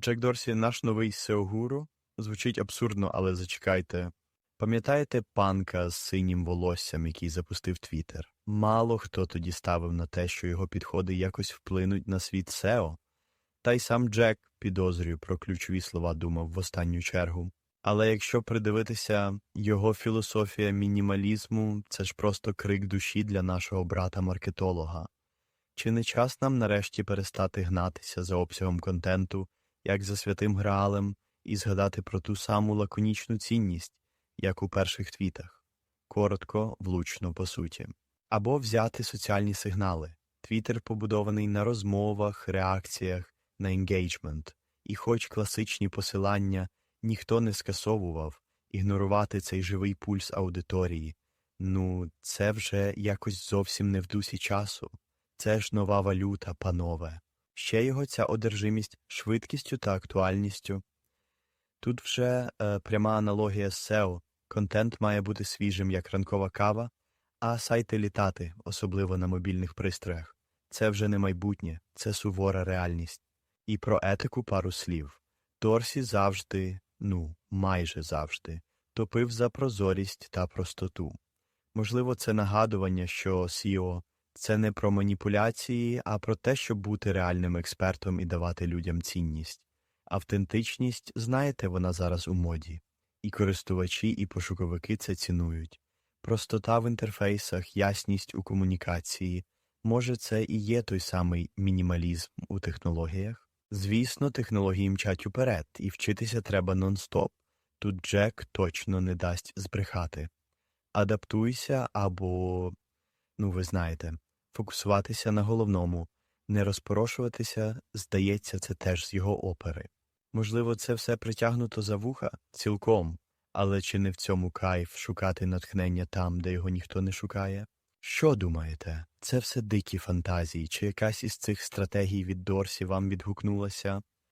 Джек Дорсі, наш новий Сеогуру. Звучить абсурдно, але зачекайте. Пам'ятаєте панка з синім волоссям, який запустив Твіттер? Мало хто тоді ставив на те, що його підходи якось вплинуть на світ SEO. Та й сам Джек, підозрюю, про ключові слова думав в останню чергу. Але якщо придивитися, його філософія мінімалізму це ж просто крик душі для нашого брата-маркетолога. Чи не час нам нарешті перестати гнатися за обсягом контенту, як за святим Граалем, і згадати про ту саму лаконічну цінність, як у перших твітах? Коротко, влучно, по суті. Або взяти соціальні сигнали. Твіттер побудований на розмовах, реакціях, на енгейджмент, і хоч класичні посилання ніхто не скасовував, ігнорувати цей живий пульс аудиторії. Ну, це вже якось зовсім не в дусі часу. Це ж нова валюта, панове. Ще його ця одержимість швидкістю та актуальністю. Тут вже е, пряма аналогія з SEO. Контент має бути свіжим, як ранкова кава, а сайти літати, особливо на мобільних пристроях. Це вже не майбутнє, це сувора реальність. І про етику пару слів. Дорсі завжди, ну, майже завжди, топив за прозорість та простоту. Можливо, це нагадування, що SEO – це не про маніпуляції, а про те, щоб бути реальним експертом і давати людям цінність. Автентичність, знаєте, вона зараз у моді. І користувачі, і пошуковики це цінують. Простота в інтерфейсах, ясність у комунікації. Може, це і є той самий мінімалізм у технологіях? Звісно, технології мчать уперед, і вчитися треба нон-стоп. Тут Джек точно не дасть збрехати. Адаптуйся або, ну ви знаєте, фокусуватися на головному, не розпорошуватися, здається, це теж з його опери. Можливо, це все притягнуто за вуха цілком, але чи не в цьому кайф шукати натхнення там, де його ніхто не шукає? Що думаєте? Це все дикі фантазії, чи якась із цих стратегій від Дорсі вам відгукнулася?